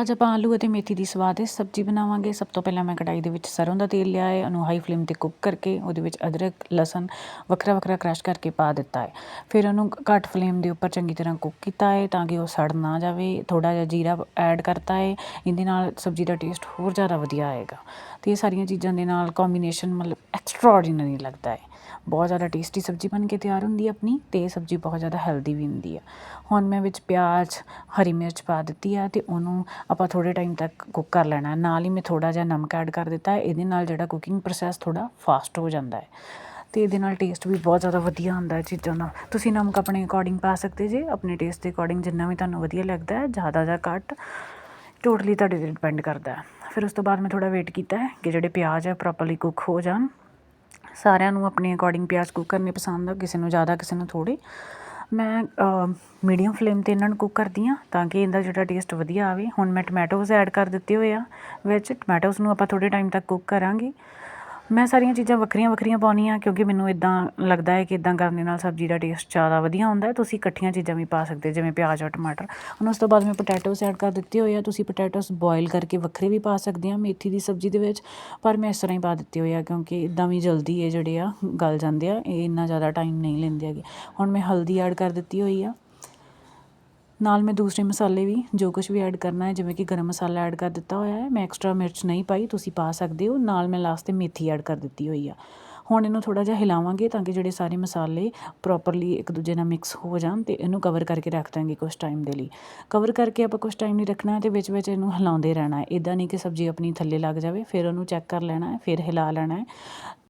ਅੱਜ ਆਪਾਂ ਆਲੂ ਅਤੇ ਮੇਥੀ ਦੀ ਸਵਾਦਿਸ਼ਟ ਸਬਜ਼ੀ ਬਣਾਵਾਂਗੇ। ਸਭ ਤੋਂ ਪਹਿਲਾਂ ਮੈਂ ਕੜਾਈ ਦੇ ਵਿੱਚ ਸਰੋਂ ਦਾ ਤੇਲ ਲਿਆ ਹੈ। ਉਹਨੂੰ ਹਾਈ ਫਲੇਮ ਤੇ ਕੁੱਕ ਕਰਕੇ ਉਹਦੇ ਵਿੱਚ ਅਦਰਕ, ਲਸਣ ਵੱਖਰਾ ਵੱਖਰਾ ਕ੍ਰਸ਼ ਕਰਕੇ ਪਾ ਦਿੱਤਾ ਹੈ। ਫਿਰ ਉਹਨੂੰ ਘੱਟ ਫਲੇਮ ਦੇ ਉੱਪਰ ਚੰਗੀ ਤਰ੍ਹਾਂ ਕੁੱਕ ਕੀਤਾ ਹੈ ਤਾਂ ਕਿ ਉਹ ਸੜ ਨਾ ਜਾਵੇ। ਥੋੜਾ ਜਿਹਾ ਜੀਰਾ ਐਡ ਕਰਤਾ ਹੈ। ਇਹਦੇ ਨਾਲ ਸਬਜ਼ੀ ਦਾ ਟੇਸਟ ਹੋਰ ਜ਼ਿਆਦਾ ਵਧੀਆ ਆਏਗਾ। ਤੇ ਇਹ ਸਾਰੀਆਂ ਚੀਜ਼ਾਂ ਦੇ ਨਾਲ ਕੰਬੀਨੇਸ਼ਨ ਮਤਲਬ ਐਕਸਟਰਾਆਰਡੀਨਰੀ ਲੱਗਦਾ ਹੈ। ਬਹੁਤ ਜ਼ਿਆਦਾ ਟੇਸਟੀ ਸਬਜ਼ੀ ਬਣ ਕੇ ਤਿਆਰ ਹੁੰਦੀ ਹੈ ਆਪਣੀ ਤੇ ਇਹ ਸਬਜ਼ੀ ਬਹੁਤ ਜ਼ਿਆਦਾ ਹੈਲਦੀ ਵੀ ਹੁੰਦੀ ਹੈ। ਹੁਣ ਮੈਂ ਵਿੱਚ ਪਿਆਜ਼, ਹਰੀ ਮਿਰਚ ਪਾ ਦਿੱਤੀ ਹੈ ਤੇ ਉਹਨੂੰ ਆਪਾਂ ਥੋੜ੍ਹੇ ਟਾਈਮ ਤੱਕ ਕੁੱਕ ਕਰ ਲੈਣਾ ਨਾਲ ਹੀ ਮੈਂ ਥੋੜ੍ਹਾ ਜਿਹਾ ਨਮਕ ਐਡ ਕਰ ਦਿੱਤਾ ਇਹਦੇ ਨਾਲ ਜਿਹੜਾ ਕੁਕਿੰਗ ਪ੍ਰੋਸੈਸ ਥੋੜ੍ਹਾ ਫਾਸਟ ਹੋ ਜਾਂਦਾ ਹੈ। ਅਤੇ ਇਹਦੇ ਨਾਲ ਟੇਸਟ ਵੀ ਬਹੁਤ ਜ਼ਿਆਦਾ ਵਧੀਆ ਹੁੰਦਾ ਚੀਜ਼ਾਂ ਦਾ। ਤੁਸੀਂ ਨਮਕ ਆਪਣੇ ਅਕੋਰਡਿੰਗ ਪਾ ਸਕਦੇ ਜੇ। ਆਪਣੇ ਟੇਸਟ ਦੇ ਅਕੋਰਡਿੰਗ ਜਿੰਨਾ ਵੀ ਤੁਹਾਨੂੰ ਵਧੀਆ ਲੱਗਦਾ ਹੈ, ਜ਼ਿਆਦਾ ਜਾਂ ਘੱਟ ਟੋਟਲੀ ਤੁਹਾਡੇ ਤੇ ਡਿਪੈਂਡ ਕਰਦਾ ਫਿਰ ਉਸ ਤੋਂ ਬਾਅਦ ਮੈਂ ਥੋੜ੍ਹਾ ਵੇਟ ਕੀਤਾ ਕਿ ਜਿਹੜੇ ਪਿਆਜ਼ ਹੈ ਪ੍ਰੋਪਰਲੀ ਕੁੱਕ ਹੋ ਜਾਣ। ਸਾਰਿਆਂ ਨੂੰ ਆਪਣੇ ਅਕੋਰਡਿੰਗ ਪਿਆਜ਼ ਕੁੱਕ ਕਰਨੇ ਪਸੰਦ ਆ। ਕਿਸੇ ਨੂੰ ਜ਼ਿਆਦਾ, ਕਿਸੇ ਨੂੰ ਥੋੜ੍ਹੇ। ਮੈਂ ਮੀਡੀਅਮ ਫਲੇਮ 'ਤੇ ਇਹਨਾਂ ਨੂੰ ਕੁੱਕ ਕਰਦੀ ਹਾਂ ਤਾਂ ਕਿ ਇਹਦਾ ਜਿਹੜਾ ਟੇਸਟ ਵਧੀਆ ਆਵੇ। ਹੁਣ ਮੈਂ ਟਮੈਟੋਜ਼ ਐਡ ਕਰ ਦਿੱਤੇ ਹੋਏ ਆ, ਵਿੱਚ ਟਮੈਟੋਜ਼ ਨੂੰ ਆਪਾਂ ਥੋੜ੍ਹੇ ਟਾਈਮ ਤੱਕ ਕੁੱਕ ਕਰਾਂਗੇ। ਮੈਂ ਸਾਰੀਆਂ ਚੀਜ਼ਾਂ ਵੱਖਰੀਆਂ ਵੱਖਰੀਆਂ ਪਾਉਂਦੀ ਹਾਂ ਕਿਉਂਕਿ ਮੈਨੂੰ ਇੱਦਾਂ ਲੱਗਦਾ ਹੈ ਕਿ ਇੱਦਾਂ ਕਰਨ ਦੇ ਨਾਲ ਸਬਜ਼ੀ ਦਾ ਟੇਸਟ ਜ਼ਿਆਦਾ ਵਧੀਆ ਹੁੰਦਾ ਤੁਸੀਂ ਇਕੱਠੀਆਂ ਚੀਜ਼ਾਂ ਵੀ ਪਾ ਸਕਦੇ ਜਿਵੇਂ ਪਿਆਜ਼ ਔਰ ਟਮਾਟਰ। ਹੁਣ ਉਸ ਤੋਂ ਬਾਅਦ ਮੈਂ ਪੋਟੈਟੋਸ ਐਡ ਕਰ ਦਿੱਤੇ ਹੋਏ ਆ। ਤੁਸੀਂ ਪੋਟੈਟੋਸ ਬੋਇਲ ਕਰਕੇ ਵੱਖਰੇ ਵੀ ਪਾ ਸਕਦੇ ਆ ਮੇਥੀ ਦੀ ਸਬਜ਼ੀ ਦੇ ਵਿੱਚ। ਪਰ ਮੈਂ ਇਸ ਤਰ੍ਹਾਂ ਹੀ ਪਾ ਦਿੱਤੇ ਹੋਏ ਆ ਕਿਉਂਕਿ ਇੱਦਾਂ ਵੀ ਜਲਦੀ ਇਹ ਜਿਹੜੇ ਆ ਗਲ ਜਾਂਦੇ ਆ, ਇਹ ਇੰਨਾ ਜ਼ਿਆਦਾ ਟਾਈਮ ਨਹੀਂ ਲੈਂਦੇ ਹੈਗੇ। ਹੁਣ ਮੈਂ ਹਲਦੀ ਐਡ ਕਰ ਦਿੱਤੀ ਹੋਈ ਆ। ਨਾਲ ਮੈਂ ਦੂਸਰੇ ਮਸਾਲੇ ਵੀ ਜੋ ਕੁਝ ਵੀ ਐਡ ਕਰਨਾ ਹੈ, ਜਿਵੇਂ ਕਿ ਗਰਮ ਮਸਾਲਾ ਐਡ ਕਰ ਦਿੱਤਾ ਹੋਇਆ ਹੈ, ਮੈਂ ਐਕਸਟਰਾ ਮਿਰਚ ਨਹੀਂ ਪਾਈ, ਤੁਸੀਂ ਪਾ ਸਕਦੇ ਹੋ। ਨਾਲ ਮੈਂ ਲਾਸਟ ਤੇ ਮੇਥੀ ਐਡ ਕਰ ਦਿੱਤੀ ਹੋਈ ਆ। ਹੁਣ ਇਹਨੂੰ ਥੋੜਾ ਜਿਹਾ ਹਿਲਾਵਾਂਗੇ ਤਾਂ ਕਿ ਜਿਹੜੇ ਸਾਰੇ ਮਸਾਲੇ ਪ੍ਰੋਪਰਲੀ ਇੱਕ ਦੂਜੇ ਨਾਲ ਮਿਕਸ ਹੋ ਜਾਣ ਤੇ ਇਹਨੂੰ ਕਵਰ ਕਰਕੇ ਰੱਖ ਦਾਂਗੇ ਕੁਝ ਟਾਈਮ ਦੇ ਲਈ। ਕਵਰ ਕਰਕੇ ਆਪਾਂ ਕੁਝ ਟਾਈਮ ਨਹੀਂ ਰੱਖਣਾ, ਤੇ ਵਿੱਚ ਵਿੱਚ ਇਹਨੂੰ ਹਿਲਾਉਂਦੇ ਰਹਿਣਾ ਹੈ। ਇਦਾਂ ਨਹੀਂ ਕਿ ਸਬਜ਼ੀ ਆਪਣੀ ਥੱਲੇ ਲੱਗ ਜਾਵੇ, ਫਿਰ ਉਹਨੂੰ ਚੈੱਕ ਕਰ ਲੈਣਾ ਹੈ, ਫਿਰ ਹਿਲਾ ਲੈਣਾ ਹੈ।